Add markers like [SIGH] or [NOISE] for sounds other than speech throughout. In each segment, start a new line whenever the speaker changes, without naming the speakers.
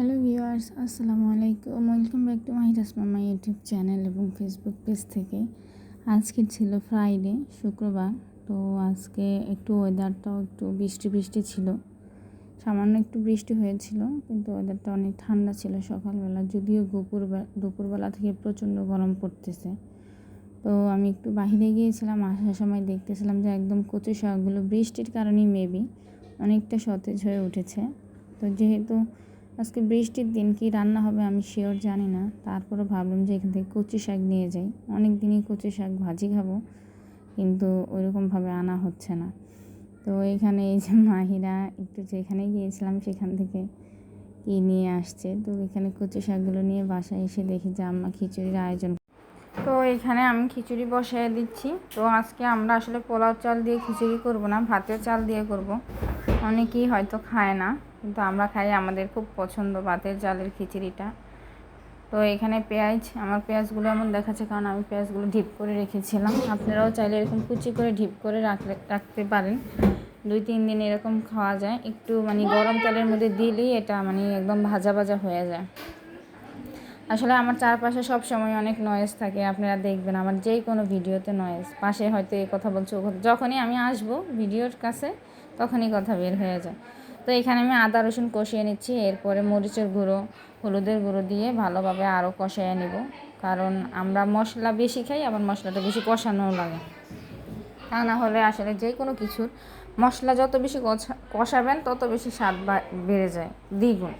Hello viewers আসসালামু আলাইকুম। Welcome back to Mahidas মামা ইউটিউব চ্যানেল এবং ফেসবুক পেজ থেকে। আজকে ছিল ফ্রাইডে শুক্রবার। তো আজকে একটু ওয়েদারটাও একটু বৃষ্টি বৃষ্টি ছিল। সামান্য একটু বৃষ্টি হয়েছিল, কিন্তু ওয়েদারটা অনেক ঠান্ডা ছিল সকালবেলা। যদিও দুপুর দুপুরবেলা থেকে প্রচণ্ড গরম পড়তেছে। তো আমি একটু বাহিরে গিয়েছিলাম, আসার সময় দেখতেছিলাম যে একদম কচু শাকগুলো বৃষ্টির কারণেই মেবি অনেকটা সতেজ হয়ে উঠেছে। তো যেহেতু আজকে বৃষ্টির দিন, কি রান্না হবে আমি শিওর জানি না। তারপরে ভাবলাম যে এখান থেকে কচু শাক নিয়ে যাই। অনেক দিনই কচু শাক ভাজি খাব, কিন্তু ওইরকমভাবে আনা হচ্ছে না। তো এখানে এই যে মাহিরা, একটু যেখানে গিয়েছিলাম সেখান থেকে কি নিয়ে আসছে, তো এখানে কচু শাকগুলো নিয়ে বাসায় এসে দেখি যে আম্মা খিচুড়ির আয়োজন তো এখানে আমি খিচুড়ি বসাই দিচ্ছি। তো আজকে আমরা আসলে পোলাও চাল দিয়ে খিচুড়ি করব না, ভাতের চাল দিয়ে করব। অনেকেই হয়তো খায় না। কিন্তু আমরা খাই আমাদের খুব পছন্দ ভাতের চালের খিচুড়িটা। তো এখানে পেঁয়াজ, আমার পেঁয়াজগুলো এমন দেখাচ্ছে কারণ আমি পেঁয়াজগুলো ঢিপ করে রেখেছিলাম। আপনারাও চাইলে এরকম কুচি করে ঢিপ করে রাখলে, রাখতে পারেন। দুই, তিন দিন এরকম খাওয়া যায়। একটু মানে গরম তেলের মধ্যে দিলেই এটা মানে একদম ভাজা ভাজা হয়ে যায়। আসলে আমার চারপাশে সব সময় অনেক নয়েজ থাকে, আপনারা দেখবেন। আমার যে কোনো ভিডিওতে নয়েজ পাশে হয়তো এই কথা বলছে ও যখনই আমি আসব ভিডিওর কাছে, তখনই কথা বের হয়ে যায়। তো এখানে আমি আদা, রসুন কষিয়ে নিচ্ছি। এরপরে মরিচের গুঁড়ো, হলুদের গুঁড়ো দিয়ে ভালোভাবে আরও কষিয়ে নেব। কারণ আমরা মশলা বেশি খাই, আবার মশলাটা বেশি কষানোও লাগে। তা না হলে আসলে যে কোনো কিছুর মশলা যত বেশি কষাবেন, তত বেশি স্বাদ বেড়ে যায়, দ্বিগুণ।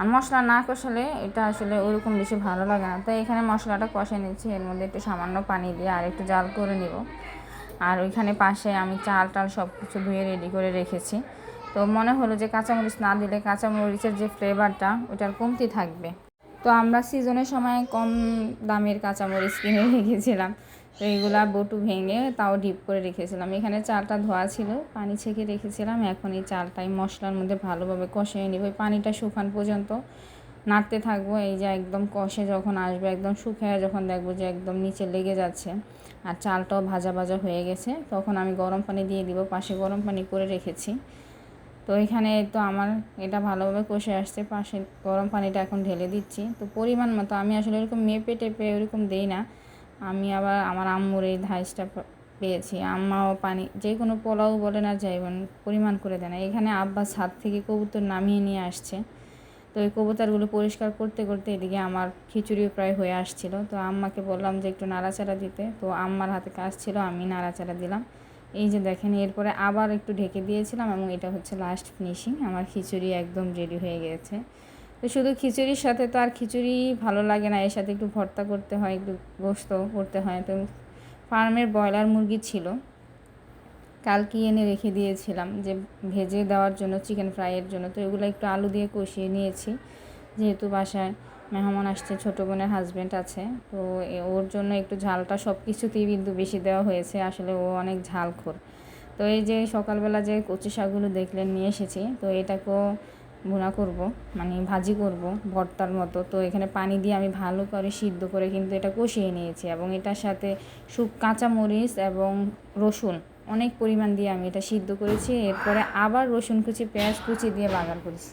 আর মশলা না কষালে এটা আসলে ওরকম বেশি ভালো লাগে না। তাই এখানে মশলাটা কষে নিচ্ছি। এর মধ্যে একটু সামান্য পানি দিয়ে আর একটু জাল করে নিব। আর ওইখানে পাশে আমি চাল টাল সব কিছু ধুয়ে রেডি করে রেখেছি। তো মনে হলো যে কাঁচামরিচ না দিলে কাঁচামরিচের যে ফ্লেভারটা ওটার কমতি থাকবে। তো আমরা সিজনের সময় কম দামের কাঁচামরিচ কিনে [LAUGHS] রেখেছিলাম। তো এইগুলা বটু ভেঙে তাও ডিপ করে রেখেছিলাম। এখানে চালটা ধোয়া ছিল, পানি ছেঁকে রেখেছিলাম। এখন এই চালটাই মশলার মধ্যে ভালোভাবে কষিয়ে নিব। ওই পানিটা শুকান পর্যন্ত নাড়তে থাকব। এই যে একদম কষে যখন আসবে, একদম শুকিয়ে যখন দেখব যে একদম নিচে লেগে যাচ্ছে আর চালটাও ভাজা ভাজা হয়ে গেছে, তখন আমি গরম পানি দিয়ে দিব। পাশে গরম পানি করে রেখেছি। তো এখানে তো আমার এটা ভালোভাবে কষে আসছে, পাশে গরম পানিটা এখন ঢেলে দিচ্ছি। তো পরিমাণ মতো আমি আসলে এরকম মেপে টেপে ওরকম দেই না। আমি আবার আমার আম্মুর এই ধাইসটা পেয়েছি। আম্মাও পানি যে কোনো পোলাও বলে না যাইবেন পরিমাণ করে দেয় না। এখানে আব্বা ছাদ থেকে কবুতর নামিয়ে নিয়ে আসছে। তো ওই কবুতরগুলো পরিষ্কার করতে করতে এদিকে আমার খিচুড়িও প্রায় হয়ে আসছিল। তো আম্মাকে বললাম যে একটু নাড়াচাড়া দিতে। তো আম্মার হাতে কাজ ছিল, আমি নাড়াচাড়া দিলাম। এই যে দেখেন, এরপরে আবার একটু ঢেকে দিয়েছিলাম এবং এটা হচ্ছে লাস্ট ফিনিশিং আমার খিচুড়ি একদম রেডি হয়ে গেছে। তো শুধু খিচুড়ির সাথে তো আর খিচুড়ি ভালো লাগে না, এর সাথে একটু ভর্তা করতে হয়, একটু গোস্ত করতে হয়। তো ফার্মের ব্রয়লার মুরগি ছিল, কালকে এনে রেখে দিয়েছিলাম যে ভেজে দেওয়ার জন্য চিকেন ফ্রাইয়ের জন্য। তো এগুলো একটু আলু দিয়ে কষিয়ে নিয়েছি, যেহেতু বাসায় মেহমান আসছে, ছোটো বোনের হাজব্যান্ড আছে, তো ওর জন্য একটু ঝালটা সব কিছুতেই কিন্তু বেশি দেওয়া হয়েছে, আসলে ও অনেক ঝালখোর। তো এই যে সকালবেলা যে কচু শাকগুলো দেখলেন, নিয়ে এসেছি, তো এটাকেও ভুনা করব মানে ভাজি করব ভর্তার মতো। তো এখানে পানি দিয়ে আমি ভালো করে সিদ্ধ করে কিন্তু এটা কষিয়ে নিয়েছি এবং এটার সাথে শুক কাঁচা মরিচ এবং রসুন অনেক পরিমাণ দিয়ে আমি এটা সিদ্ধ করেছি। এরপরে আবার রসুন কুচি, পেঁয়াজ কুচি দিয়ে বাগার করেছি।